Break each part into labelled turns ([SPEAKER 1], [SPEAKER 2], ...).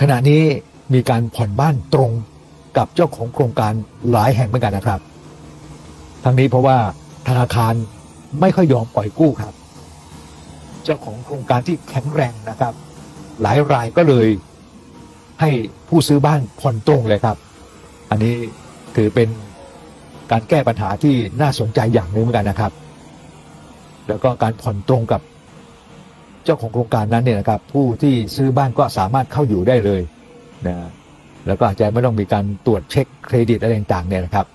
[SPEAKER 1] ขณะนี้มีการผ่อนบ้านตรงกับเจ้าของโครงการหลายแห่งเหมือนกันนะครับ ทั้งนี้เพราะว่าธนาคารไม่ค่อยยอมปล่อยกู้ครับ เจ้าของโครงการที่แข็งแรงนะครับ หลายรายก็เลยให้ผู้ซื้อบ้านผ่อนตรงเลยครับ อันนี้ถือเป็นการแก้ปัญหาที่น่าสนใจอย่างหนึ่งเหมือนกันนะครับ แล้วก็การผ่อนตรงกับ เจ้าของโครงการนั้นเนี่ยนะครับผู้ที่ซื้อบ้านก็สามารถเข้าอยู่ได้เลยนะแล้วก็อาจจะไม่ต้องมีการตรวจเช็คเครดิตอะไรต่างๆเนี่ยนะครับ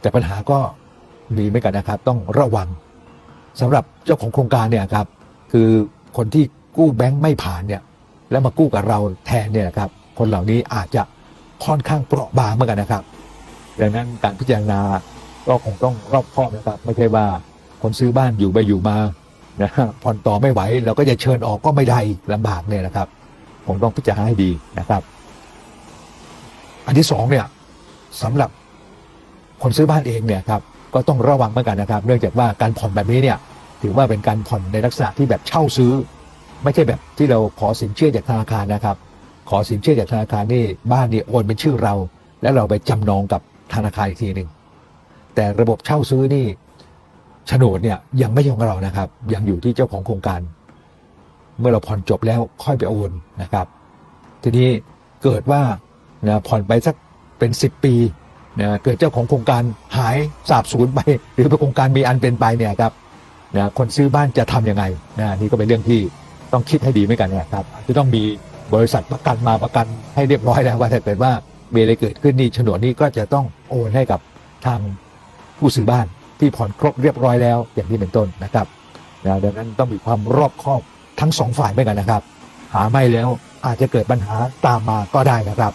[SPEAKER 1] แต่ปัญหาก็มีเหมือนกันนะครับ ต้องระวังสำหรับเจ้าของโครงการเนี่ยครับ คือคนที่กู้แบงค์ไม่ผ่านเนี่ย แล้วมากู้กับเราแทนเนี่ยครับ คนเหล่านี้อาจจะค่อนข้างเปราะบางเหมือนกันนะครับดังนั้นการพิจารณาก็คงต้องรอบคอบนะครับ ไม่ใช่ว่าคนซื้อบ้านอยู่ไปอยู่มา นะผ่อนต่อไม่ไหวเราก็จะเชิญออกก็ไม่ได้อีกลำบากเนี่ยนะครับคงต้องพิจารณาให้ดีนะครับ อันที่สองเนี่ยสำหรับคนซื้อบ้านเองเนี่ยครับก็ต้องระวังเหมือนกันนะครับ เนื่องจากว่าการผ่อนแบบนี้เนี่ยถือว่าเป็นการผ่อนในลักษณะที่แบบเช่าซื้อ ไม่ใช่แบบที่เราขอสินเชื่อจากธนาคารนะครับ ขอสินเชื่อจากธนาคารนี่บ้านนี่โอนเป็นชื่อเรา แล้วเราไปจำนองกับธนาคารอีกทีหนึ่งแต่ระบบเช่าซื้อนี่ โฉนดเนี่ยยังไม่ใช่ของเรานะครับ ยังอยู่ที่เจ้าของโครงการ เมื่อเราผ่อนจบแล้วค่อยไปโอนนะครับ ทีนี้เกิดว่านะผ่อนไปสักเป็น10ปีนะเกิดเจ้าของโครงการหายสาบสูญไป หรือโครงการมีอันเป็นไปเนี่ยครับนะคนซื้อบ้านจะทำยังไงนะนี่ก็เป็นเรื่องที่ต้องคิดให้ดีเหมือนกันนะครับจจะต้องมีบริษัทประกันมาประกันให้เรียบร้อยแล้วว่าถ้าเกิดว่ามีอะไรเกิดขึ้นนี่โฉนดนี้ก็จะต้องโอนให้กับทางผู้ซื้อบ้าน ที่ผ่อนครบเรียบร้อยแล้ว อย่างนี้เป็นต้นนะครับนะดังนั้นต้องมีความรอบคอบทั้งสองฝ่ายเหมือนกันนะครับ หาไม่แล้วอาจจะเกิดปัญหาตามมาก็ได้นะครับ